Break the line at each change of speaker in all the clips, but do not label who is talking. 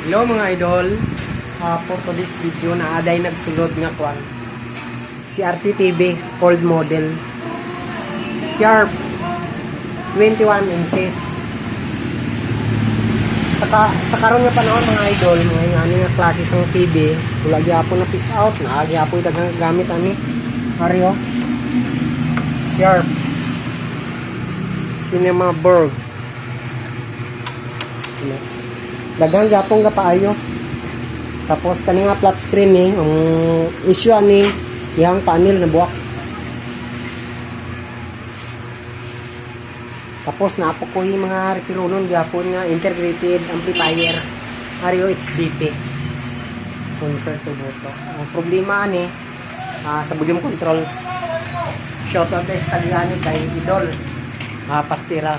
Hello mga idol. Uh, for today's video na aday nagsulod nga kwan. CRT TV cold model. Sharp 21 inches. Saka, sa karon nga panahon mga idol, mga ano nga klase sang TV, wala gyapon na piece out, na gyapon daghang gamit ani. Mario. Sharp. Cinema Borg. Sino? Daghang gapong ka paayo tapos kani nga flat screen ni ang issue ani yang panel na buwak. Tapos naapo ko yung mga repirunon gapon nga integrated amplifier Ario HDP concert to boto ang problema ani ah, sa volume control. Shoutout kay Stagliani kay Idol. Ah, pastira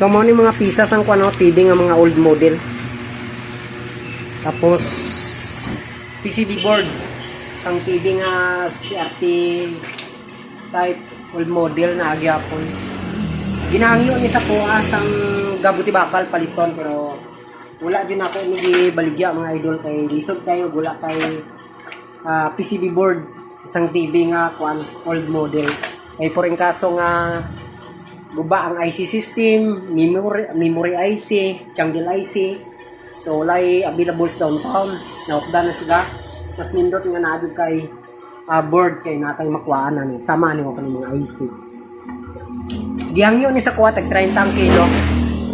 So mo ni mga pisa sang kuno TV nga mga old model. Tapos PCB board sang TV nga CRT type old model na agyapon. Ginahangyo ni sa puha sang gabuti bakal paliton pero wala din ako ni baligya mga idol kay lisod kayo gula kay ah, PCB board sang TV nga kuan old model. Kay por kaso nga guba ang IC system, memory, memory IC, jungle IC. So, walay available sa downtown. Naupda na sila. Mas nindot nga na kay ah, board kay natay makuhaan na ni. Sama ni ko mga IC. Gihangyo ni sa kuha tag 30 kilo.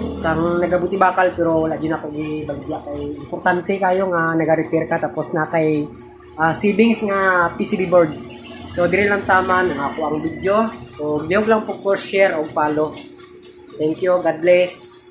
Sang nagabuti bakal pero wala din ako gibalya kay importante kayo nga naga-repair ka tapos na kay ah, savings nga PCB board. So diri lang tama na ako ang video. So, biyog lang po po share o follow. Thank you. God bless.